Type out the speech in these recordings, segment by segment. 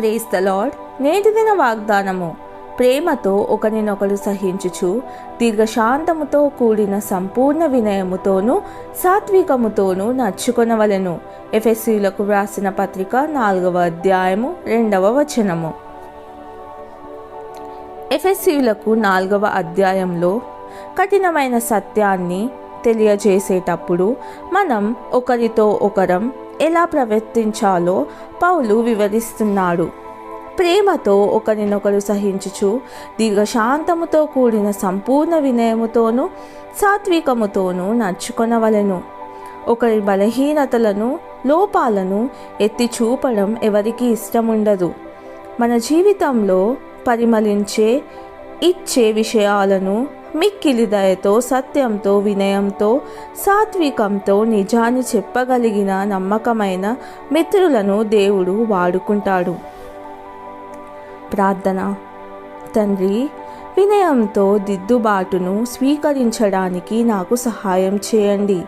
Praise the lord నేటి దిన వాగ్దానము. ప్రేమతో ఒకరినొకరు సహించుచు దీర్ఘశాంతముతో కూడిన సంపూర్ణ వినయముతోనూ సాత్వికముతోనూ నడుచుకొనవలెను. ఎఫ్ఎస్సీలకు వ్రాసిన పత్రిక నాలుగవ అధ్యాయము రెండవ వచనము. ఎఫ్ఎస్సీలకు నాలుగవ అధ్యాయంలో కఠినమైన సత్యాన్ని తెలియజేసేటప్పుడు మనం ఒకరితో ఒకరం ఎలా ప్రవర్తించాలో పౌలు వివరిస్తున్నాడు. ప్రేమతో ఒకరినొకరు సహించుచు దీర్ఘశాంతముతో కూడిన సంపూర్ణ వినయముతోనూ సాత్వికముతోనూ నడుచుకొనవలెను. ఒకరి బలహీనతలను లోపాలను ఎత్తి చూపడం ఎవరికి ఇష్టముండదు. మన జీవితంలో పరిమళించే ఇచ్చే విషయాలను మిక్కిలి దయతో సత్యంతో వినయంతో సాత్వికంతో నిజాన్ని చెప్పగలిగిన నమ్మకమైన మిత్రులను దేవుడు వాడుకుంటాడు. ప్రార్థన. తండ్రి వినయంతో దిద్దుబాటును స్వీకరించడానికి నాకు సహాయం చేయండి.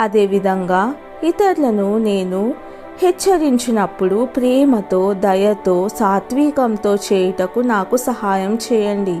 అదేవిధంగా ఇతరులను నేను హెచ్చరించినప్పుడు ప్రేమతో దయతో సాత్వికంతో చేయుటకు నాకు సహాయం చేయండి.